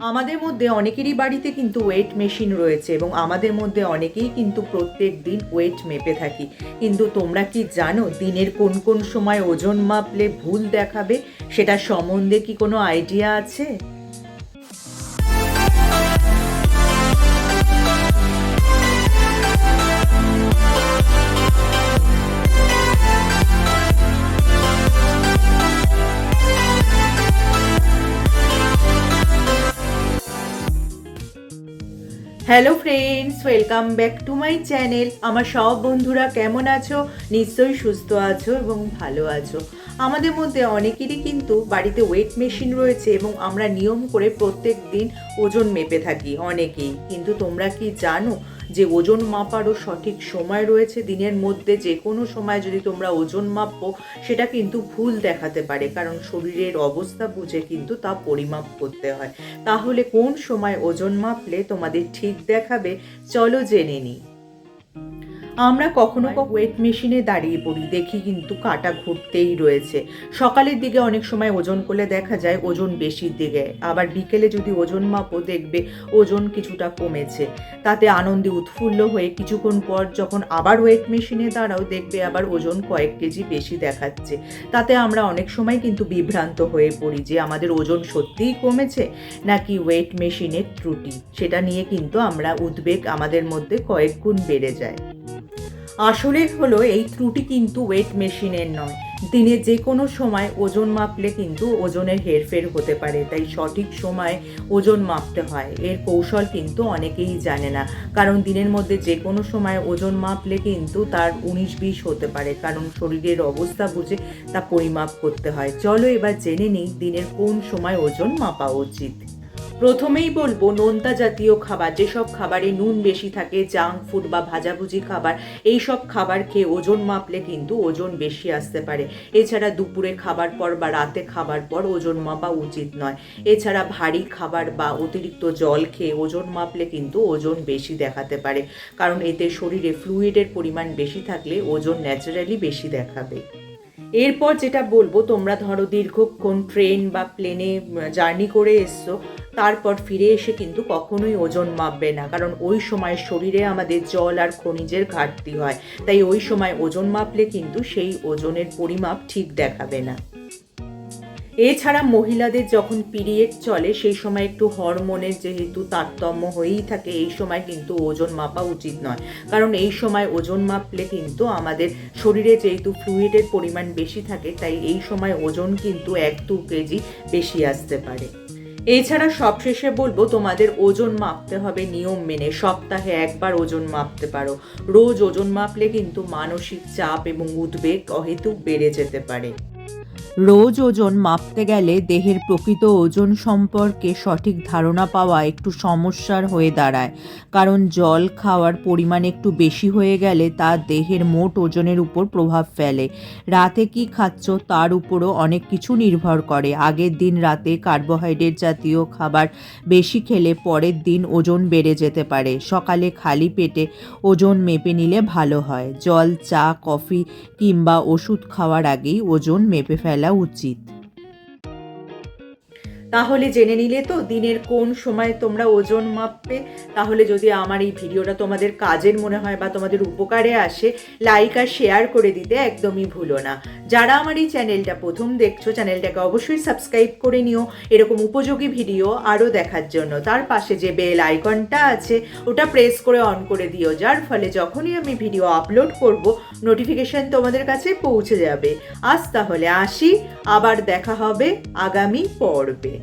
আমাদের মধ্যে অনেকেরই বাড়িতে কিন্তু ওয়েট মেশিন রয়েছে এবং আমাদের মধ্যে অনেকেই কিন্তু প্রত্যেক দিন ওয়েট মেপে থাকি। কিন্তু তোমরা কি জানো দিনের কোন কোন সময় ওজন মাপলে ভুল দেখাবে? সেটা সম্বন্ধে কি কোনো আইডিয়া আছে? Hello friends welcome back to my channel আমার সব বন্ধুরা কেমন আছো? নিশ্চয়ই সুস্থ আছো এবং ভালো আছো। আমাদের মধ্যে অনেকেরই কিন্তু বাড়িতে ওয়েট মেশিন রয়েছে এবং আমরা নিয়ম করে প্রত্যেক দিন ওজন মেপে থাকি, অনেকেই। কিন্তু তোমরা কি জানো যে ওজন মাপারও সঠিক সময় রয়েছে, দিনের মধ্যে যে কোনো সময় যদি তোমরা ওজন মাপো, সেটা কিন্তু ভুল দেখাতে পারে, কারণ শরীরের অবস্থা বুঝে কিন্তু তা পরিমাপ করতে হয়। তাহলে কোন সময় ওজন মাপলে তোমাদের ঠিক দেখাবে? চলো জেনে নিই। আমরা কখনো কখনো ওয়েট মেশিনে দাঁড়িয়ে পড়ি দেখি কিন্তু কাটা ঘুরতেই রয়েছে। সকালের দিকে অনেক সময় ওজন করলে দেখা যায় ওজন বেশির দিকে। আবার বিকেলে যদি ওজন মাপো দেখবে ওজন কিছুটা কমেছে। তাতে আনন্দে উৎফুল্ল হয়ে কিছুক্ষণ পর যখন আবার ওয়েট মেশিনে দাঁড়াও দেখবে আবার ওজন কয়েক কেজি বেশি দেখাচ্ছে। তাতে আমরা অনেক সময় কিন্তু বিভ্রান্ত হয়ে পড়ি যে আমাদের ওজন সত্যিই কমেছে নাকি ওয়েট মেশিনের ত্রুটি। সেটা নিয়ে কিন্তু আমরা উদ্বেগ আমাদের মধ্যে কয়েক গুণ বেড়ে যায়। আসলে হলো এই ত্রুটি কিন্তু ওয়েট মেশিনের নয়। দিনে যে কোনো সময় ওজন মাপলে কিন্তু ওজনের হেরফের হতে পারে, তাই সঠিক সময় ওজন মাপতে হয়। এর কৌশল কিন্তু অনেকেই জানে না। কারণ দিনের মধ্যে যে কোনো সময় ওজন মাপলে কিন্তু তার উনিশ বিশ হতে পারে, কারণ শরীরের অবস্থা বুঝে তা পরিমাপ করতে হয়। চলো এবার জেনে নিই দিনের কোন সময় ওজন মাপা উচিত। প্রথমেই বলব, নোনতা জাতীয় খাবার, যেসব খাবারে নুন বেশি থাকে, জাঙ্ক ফুড বা ভাজাভুজি খাবার এই সব খাবার খেয়ে ওজন মাপলে কিন্তু ওজন বেশি আসতে পারে। এছাড়া দুপুরে খাবার পর বা রাতে খাবার পর ওজন মাপা উচিত নয়। এছাড়া ভারী খাবার বা অতিরিক্ত জল খেয়ে ওজন মাপলে কিন্তু ওজন বেশি দেখাতে পারে। কারণ এতে শরীরে ফ্লুইডের পরিমাণ বেশি থাকলে ওজন ন্যাচারালি বেশি দেখাবে। এরপর যেটা বলব, তোমরা ধরো দীর্ঘক্ষণ ট্রেন বা প্লেনে জার্নি করে এসছো। তারপর ফিরে এসে কিন্তু কখনোই ওজন মাপবে না, কারণ ওই সময় শরীরে আমাদের জল আর খনিজের ঘাটতি হয়। তাই ওই সময় ওজন মাপলে কিন্তু সেই ওজনের পরিমাপ ঠিক দেখাবে না। এছাড়া মহিলাদের যখন পিরিয়ড চলে, সেই সময় একটু হরমোনের যেহেতু তারতম্য হয়েই থাকে, এই সময় কিন্তু ওজন মাপা উচিত নয়। কারণ এই সময় ওজন মাপলে কিন্তু আমাদের শরীরে যেহেতু ফ্লুইডের পরিমাণ বেশি থাকে, তাই এই সময় ওজন কিন্তু এক দু কেজি বেশি আসতে পারে। এছাড়া সবশেষে বলব, তোমাদের ওজন মাপতে হবে নিয়ম মেনে। সপ্তাহে একবার ওজন মাপতে পারো। রোজ ওজন মাপলে কিন্তু মানসিক চাপ এবং উদ্বেগ অহেতুক বেড়ে যেতে পারে। রোজ ওজন মাপতে গেলে দেহের প্রকৃত ওজন সম্পর্কে সঠিক ধারণা পাওয়া একটু সমস্যার হয়ে দাঁড়ায়। কারণ জল খাওয়ার পরিমাণ একটু বেশি হয়ে গেলে তা দেহের মোট ওজনের উপর প্রভাব ফেলে। রাতে কি খাচ্ছ তার উপরও অনেক কিছু নির্ভর করে। আগের দিন রাতে কার্বোহাইড্রেট জাতীয় খাবার বেশি খেলে পরের দিন ওজন বেড়ে যেতে পারে। সকালে খালি পেটে ওজন মেপে নিলে ভালো হয়। জল, চা, কফি কিংবা ওষুধ খাওয়ার আগেই ওজন মেপে ফেলা উচিত তাহলে জেনে নিলে তো দিনের কোন সময় তোমরা ওজন মাপবে। তাহলে যদি আমার এই ভিডিওটা তোমাদের কাজের মনে হয় বা তোমাদের উপকারে আসে লাইক আর শেয়ার করে দিতে একদমই ভুলো না। যারা আমার এই চ্যানেলটা প্রথম দেখছ চ্যানেলটাকে অবশ্যই সাবস্ক্রাইব করে নিও। এরকম উপযোগী ভিডিও আরও দেখার জন্য। তার পাশে যে বেল আইকনটা আছে, ওটা প্রেস করে অন করে দিও। যার ফলে যখনই আমি ভিডিও আপলোড করব নোটিফিকেশন তোমাদের কাছে পৌঁছে যাবে। আজ তাহলে আসি, আবার দেখা হবে আগামী পর্বে।